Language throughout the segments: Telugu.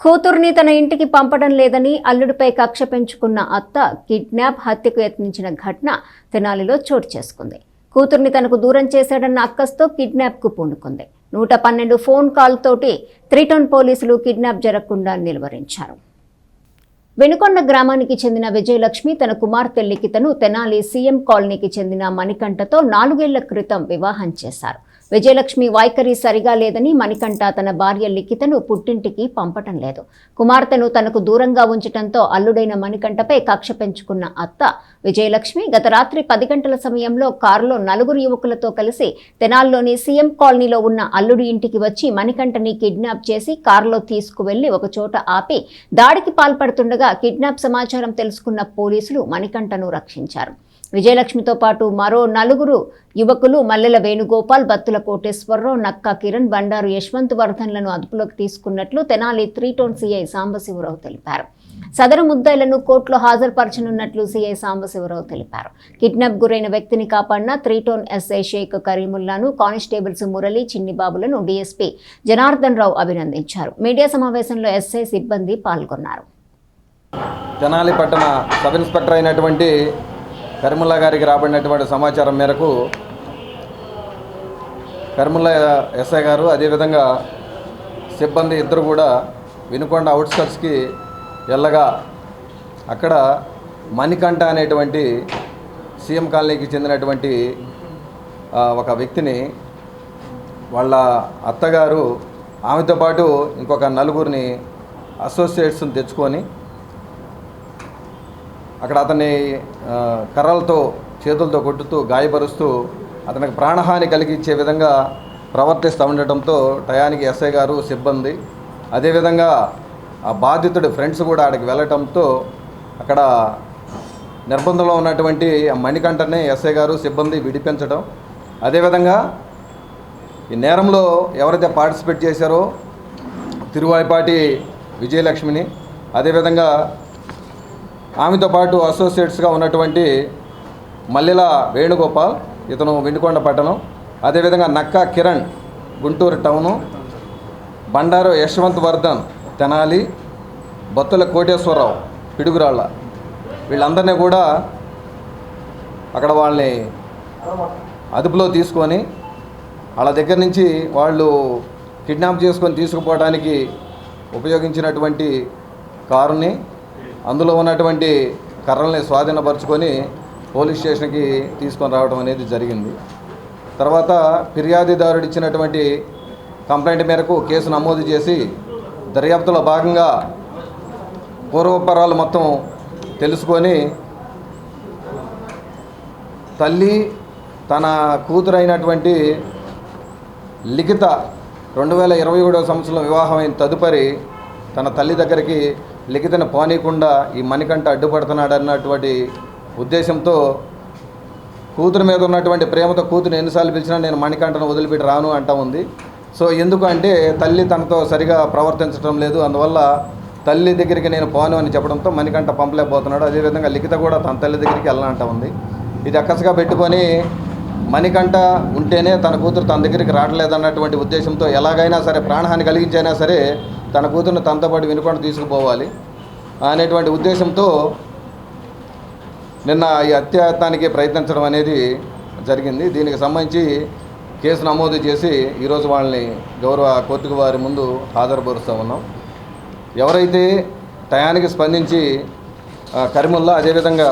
కూతుర్ని తన ఇంటికి పంపడం లేదని అల్లుడిపై కక్ష పెంచుకున్న అత్త కిడ్నాప్ హత్యకు యత్నించిన ఘటన తెనాలిలో చోటు చేసుకుంది. కూతుర్ని తనకు దూరం చేశాడన్న అక్కస్తో కిడ్నాప్కు పూనుకుంది. నూట పన్నెండు ఫోన్ కాల్తోటి త్రిటౌన్ పోలీసులు కిడ్నాప్ జరగకుండా నిలువరించారు. వెనుకొండ గ్రామానికి చెందిన విజయలక్ష్మి తన కుమార్తె లిఖితను తెనాలి సీఎం కాలనీకి చెందిన మణికంఠతో నాలుగేళ్ళ క్రితం వివాహం చేశారు. విజయలక్ష్మి వైఖరి సరిగా లేదని మణికంఠ తన భార్య లిఖితను పుట్టింటికి పంపటం లేదు. కుమార్తెను తనకు దూరంగా ఉంచటంతో అల్లుడైన మణికంఠపై కక్ష పెంచుకున్న అత్త విజయలక్ష్మి గత రాత్రి పది గంటల సమయంలో కారులో నలుగురు యువకులతో కలిసి తెనాల్లోని సీఎం కాలనీలో ఉన్న అల్లుడి ఇంటికి వచ్చి మణికంఠని కిడ్నాప్ చేసి కారులో తీసుకువెళ్ళి ఒక చోట ఆపి దాడికి పాల్పడుతుండగా కిడ్నాప్ సమాచారం తెలుసుకున్న పోలీసులు మణికంఠను రక్షించారు. విజయలక్ష్మితో పాటు మరో నలుగురు యువకులు మల్లెల వేణుగోపాల్ బత్తుల కోటేశ్వరరావు నక్కా కిరణ్ బండారు యశ్వంత్ వర్ధన్లను అదుపులోకి తీసుకున్నట్లు Tenali three town CI Sambasivarao తెలిపారు. సదరు ముద్దాయిలను కోర్టులో హాజరుపరచనున్నట్లు సీఐ సాంబశివరావు తెలిపారు. కిడ్నాప్ గురైన వ్యక్తిని కాపాడిన త్రీటోన్ ఎస్ఐ షేక్ కరీముల్లాను కానిస్టేబుల్స్ మురళి చిన్నిబాబులను డీఎస్పీ జనార్దన్ రావు అభినందించారు. మీడియా సమావేశంలో ఎస్ఐ సిబ్బంది పాల్గొన్నారు. తెనాలి పట్టణ సబ్ ఇన్స్పెక్టర్ అయినటువంటి కరిముల్లా గారికి రాబడినటువంటి సమాచారం మేరకు కరిముల్లా ఎస్ఐ గారు అదేవిధంగా సిబ్బంది ఇద్దరు కూడా వినుకొండ అవుట్స్కట్స్కి వెళ్ళగా అక్కడ మణికంఠ అనేటువంటి సీఎం కాలనీకి చెందినటువంటి ఒక వ్యక్తిని వాళ్ళ అత్తగారు ఆమెతో పాటు ఇంకొక నలుగురిని అసోసియేట్స్ని తెచ్చుకొని అక్కడ అతన్ని కర్రలతో చేతులతో కొట్టుతూ గాయపరుస్తూ అతనికి ప్రాణహాని కలిగించే విధంగా ప్రవర్తిస్తూ ఉండటంతో టయానికి ఎస్ఐ గారు సిబ్బంది అదేవిధంగా ఆ బాధితుడి ఫ్రెండ్స్ కూడా అక్కడికి వెళ్ళటంతో అక్కడ నిర్బంధంలో ఉన్నటువంటి ఆ మణికంఠనే ఎస్ఐ గారు సిబ్బంది విడిపించడం. అదేవిధంగా ఈ నేరంలో ఎవరైతే పార్టిసిపేట్ చేశారో తిరువాయిపాటి విజయలక్ష్మిని అదేవిధంగా ఆమెతో పాటు అసోసియేట్స్గా ఉన్నటువంటి మల్లెల వేణుగోపాల్ ఇతను వెండుకొండ పట్టణం. అదేవిధంగా నక్కా కిరణ్ గుంటూరు టౌను. బండారు యశ్వంత్ వర్ధన్ తెనాలి. బొత్తుల కోటేశ్వరరావు పిడుగురాళ్ళ. వీళ్ళందరినీ కూడా అక్కడ వాళ్ళని అదుపులో తీసుకొని వాళ్ళ దగ్గర నుంచి వాళ్ళు కిడ్నాప్ చేసుకొని తీసుకుపోవడానికి ఉపయోగించినటువంటి కారుని అందులో ఉన్నటువంటి కర్రల్ని స్వాధీనపరుచుకొని పోలీస్ స్టేషన్కి తీసుకొని రావడం అనేది జరిగింది. తర్వాత ఫిర్యాదుదారుడు ఇచ్చినటువంటి కంప్లైంట్ మేరకు కేసు నమోదు చేసి దర్యాప్తులో భాగంగా పూర్వపరాలు మొత్తం తెలుసుకొని తల్లి తన కూతురైనటువంటి లిఖిత రెండు వేల ఇరవై ఏడవ సంవత్సరంలో వివాహమైన తదుపరి తన తల్లి దగ్గరికి లిఖితను పోనీయకుండా ఈ మణికంఠ అడ్డుపడుతున్నాడు అన్నటువంటి ఉద్దేశంతో కూతురు మీద ఉన్నటువంటి ప్రేమతో కూతురు ఎన్నిసార్లు పిలిచినా నేను మణికంటను వదిలిపెట్టి రాను అంటా ఉంది. సో ఎందుకంటే తల్లి తనతో సరిగా ప్రవర్తించడం లేదు. అందువల్ల తల్లి దగ్గరికి నేను పోను అని చెప్పడంతో మణికంట పంపలేకపోతున్నాడు. అదేవిధంగా లిఖిత కూడా తన తల్లి దగ్గరికి వెళ్ళనంటా ఉంది. ఇది అక్కసగా పెట్టుకొని మణికంఠ ఉంటేనే తన కూతురు తన దగ్గరికి రావట్లేదన్నటువంటి ఉద్దేశంతో ఎలాగైనా సరే ప్రాణహాని కలిగించైనా సరే తన కూతురుని తనతో పాటు వినుకొని తీసుకుపోవాలి అనేటువంటి ఉద్దేశంతో నిన్న ఈ హత్యాయత్నానికి ప్రయత్నించడం అనేది జరిగింది. దీనికి సంబంధించి కేసు నమోదు చేసి ఈరోజు వాళ్ళని గౌరవ కోర్టుకు వారి ముందు హాజరుపరుస్తూ ఉన్నాం. ఎవరైతే టయానికి స్పందించి కరిముల్లా అదేవిధంగా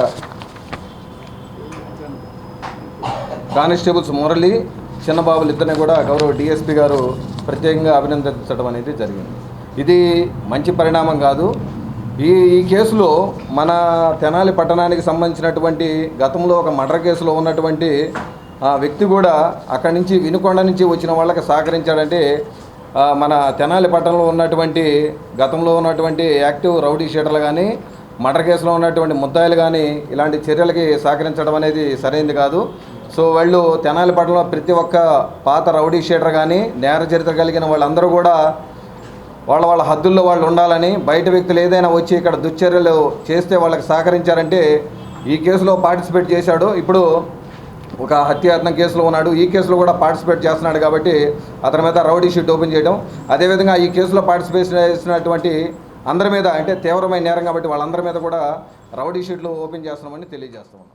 కానిస్టేబుల్స్ మురళి చిన్నబాబులు ఇద్దరిని కూడా గౌరవ డిఎస్పి గారు ప్రత్యేకంగా అభినందించడం అనేది జరిగింది. ఇది మంచి పరిణామం కాదు. ఈ ఈ కేసులో మన తెనాలి పట్టణానికి సంబంధించినటువంటి గతంలో ఒక మర్డర్ కేసులో ఉన్నటువంటి ఆ వ్యక్తి కూడా అక్కడి నుంచి వినుకొండ నుంచి వచ్చిన వాళ్ళకి సహకరించాడంటే మన తెనాలి పట్టణంలో ఉన్నటువంటి గతంలో ఉన్నటువంటి యాక్టివ్ రౌడీ షీటర్లు కానీ మర్డర్ కేసులో ఉన్నటువంటి ముద్దాయిలు కానీ ఇలాంటి చర్యలకి సహకరించడం అనేది సరైనది కాదు. సో వాళ్ళు తెనాలి పట్టణంలో ప్రతి ఒక్క పాత రౌడీ షీటర్ కానీ నేర చరిత్ర కలిగిన వాళ్ళందరూ కూడా వాళ్ళ వాళ్ళ హద్దుల్లో వాళ్ళు ఉండాలని బయట వ్యక్తులు ఏదైనా వచ్చి ఇక్కడ దుశ్చర్యలు చేస్తే వాళ్ళకి సహకరించారంటే ఈ కేసులో పార్టిసిపేట్ చేశాడు. ఇప్పుడు ఒక హత్యాయత్నం కేసులో ఉన్నాడు. ఈ కేసులో కూడా పార్టిసిపేట్ చేస్తున్నాడు కాబట్టి అతని మీద రౌడీ షీట్ ఓపెన్ చేయడం. అదేవిధంగా ఈ కేసులో పార్టిసిపేట్ చేసినటువంటి అందరి మీద అంటే తీవ్రమైన నేరం కాబట్టి వాళ్ళందరి మీద కూడా రౌడీ షీట్లు ఓపెన్ చేస్తున్నామని తెలియజేస్తున్నాం